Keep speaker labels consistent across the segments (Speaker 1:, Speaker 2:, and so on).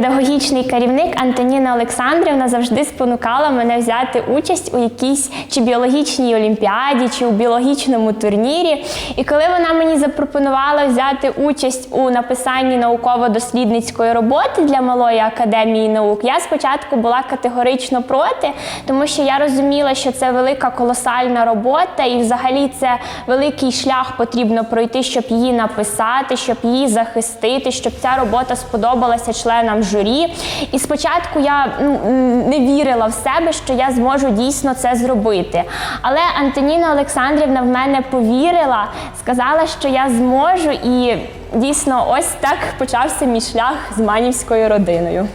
Speaker 1: педагогічний керівник Антоніна Олександрівна завжди спонукала мене взяти участь у якійсь чи біологічній олімпіаді, чи у біологічному турнірі. І коли вона мені запропонувала взяти участь у написанні науково-дослідницької роботи для малої академії наук, я спочатку була категорично проти, тому що я розуміла, що це велика колосальна робота, і взагалі це великий шлях потрібно пройти, щоб її написати, щоб її захистити, щоб ця робота сподобалася членам журі. І спочатку я ну, не вірила в себе, що я зможу дійсно це зробити. Але Антоніна Олександрівна в мене повірила, сказала, що я зможу, і дійсно ось так почався мій шлях з манівською родиною.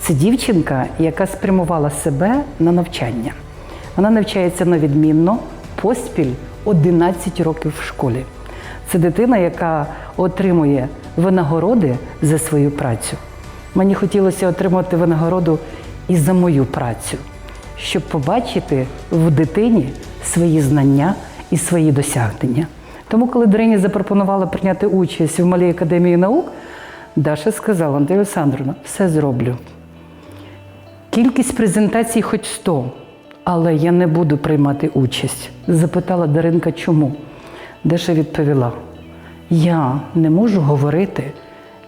Speaker 2: Це дівчинка, яка спрямувала себе на навчання. Вона навчається на відмінно поспіль 11 років в школі. Це дитина, яка отримує винагороди за свою працю. Мені хотілося отримати винагороду і за мою працю, щоб побачити в дитині свої знання і свої досягнення. Тому, коли Дарині запропонувала прийняти участь в Малій академії наук, Даша сказала, Антоні Олександровна, все зроблю. Кількість презентацій хоч 100, але я не буду приймати участь. Запитала Даринка, чому? Даша відповіла: я не можу говорити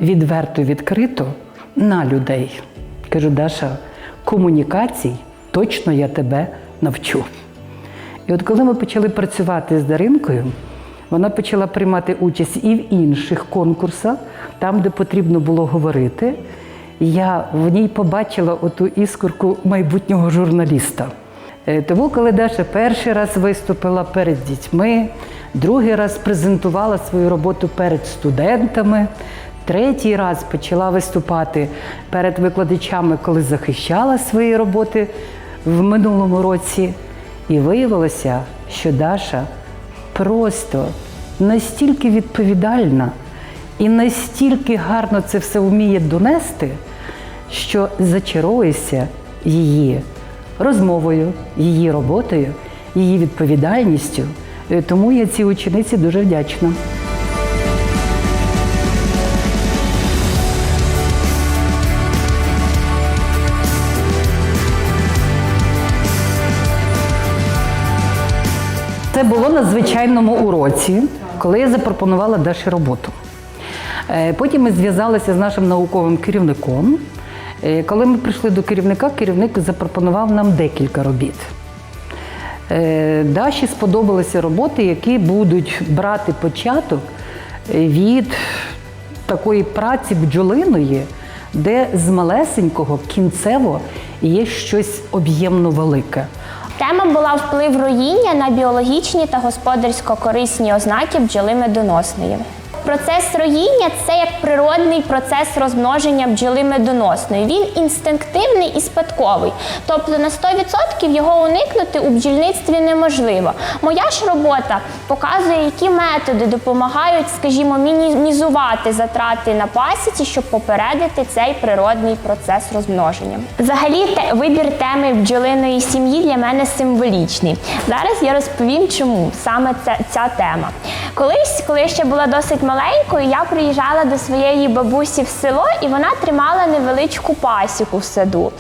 Speaker 2: відверто, відкрито на людей. Кажу, Даша, комунікацій точно я тебе навчу. І от коли ми почали працювати з Даринкою, вона почала приймати участь і в інших конкурсах, там, де потрібно було говорити. Я в ній побачила оту іскорку майбутнього журналіста. Е, Тому, коли Даша перший раз виступила перед дітьми, другий раз презентувала свою роботу перед студентами, третій раз почала виступати перед викладачами, коли захищала свої роботи в минулому році. І виявилося, що Даша просто настільки відповідальна і настільки гарно це все вміє донести, що зачаруєшся її розмовою, її роботою, її відповідальністю. Е, Тому я цій учениці дуже вдячна. Це було на звичайному уроці, коли я запропонувала Даші роботу. Е, Потім ми зв'язалися з нашим науковим керівником. Е, Коли ми прийшли до керівника, керівник запропонував нам декілька робіт. Е, Даші сподобалися роботи, які будуть брати початок від такої праці бджолиної, де з малесенького кінцево є щось об'ємно велике.
Speaker 1: Тема була вплив руїння на біологічні та господарсько-корисні ознаки бджоли медоносної. Процес роїння це як природний процес розмноження бджоли медоносної. Він інстинктивний і спадковий. Тобто на 100% його уникнути у бджільництві неможливо. Моя ж робота показує, які методи допомагають, скажімо, мінімізувати затрати на пасіці, щоб попередити цей природний процес розмноження. Взагалі, те- вибір теми бджолиної сім'ї для мене символічний. Зараз я розповім, чому саме ця, ця тема. Колись, коли ще була досить маленькою, я приїжджала до своєї бабусі в село, і вона тримала невеличку пасіку в саду.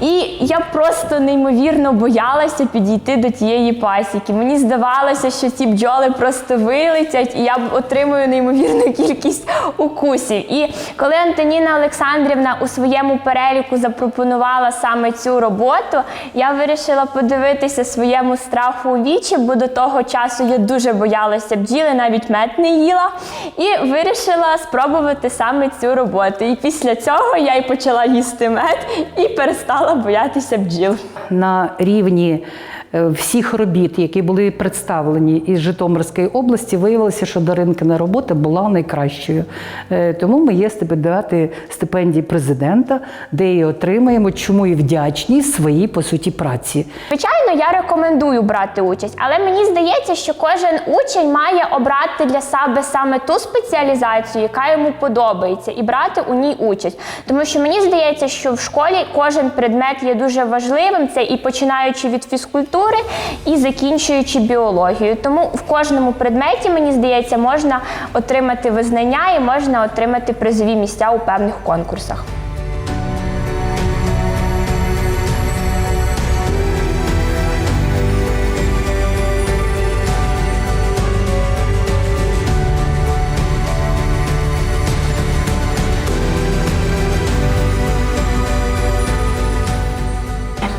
Speaker 1: І я просто неймовірно боялася підійти до тієї пасіки. Мені здавалося, що ці бджоли просто вилетять, і я отримую неймовірну кількість укусів. І коли Антоніна Олександрівна у своєму переліку запропонувала саме цю роботу, я вирішила подивитися своєму страху у вічі, бо до того часу я дуже боялася бджіли, навіть мед не їла. І вирішила спробувати саме цю роботу. І після цього я й почала їсти мед і перестала боятися бджіл.
Speaker 2: на рівні всіх робіт, які були представлені із Житомирської області, виявилося, що Даринкина робота була найкращою. Е, Тому ми є стипендіати стипендії президента, де її отримаємо, чому і вдячні своїй по суті праці.
Speaker 1: Звичайно, я рекомендую брати участь, але мені здається, що кожен учень має обрати для себе саме ту спеціалізацію, яка йому подобається, і брати у ній участь. Тому що мені здається, що в школі кожен предмет є дуже важливим. Це і починаючи від фізкультури, літератури і закінчуючи біологію. Тому в кожному предметі, мені здається, можна отримати визнання і можна отримати призові місця у певних конкурсах.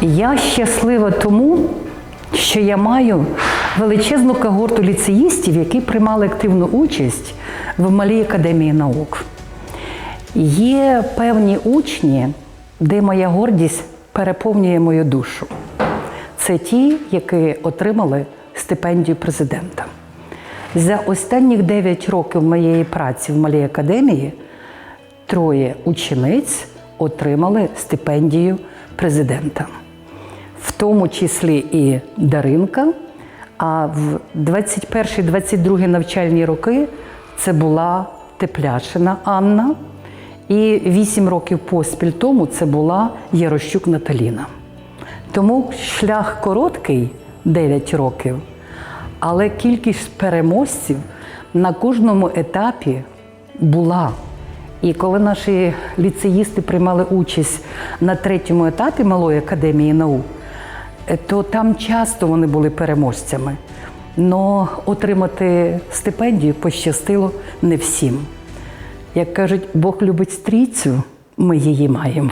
Speaker 2: Я щаслива тому, що я маю величезну когорту ліцеїстів, які приймали активну участь в Малій академії наук. Є певні учні, де моя гордість переповнює мою душу. Це ті, які отримали стипендію президента. За останніх 9 років моєї праці в Малій академії троє учениць отримали стипендію президента, в тому числі і Даринка. А в 21-22 навчальні роки це була Тепляшина Анна. І 8 років поспіль тому це була Ярощук Наталіна. Тому шлях короткий 9 років, але кількість переможців на кожному етапі була. І коли наші ліцеїсти приймали участь на третьому етапі Малої академії наук, то там часто вони були переможцями. Но отримати стипендію пощастило не всім. Як кажуть, Бог любить стрійцю, ми її маємо.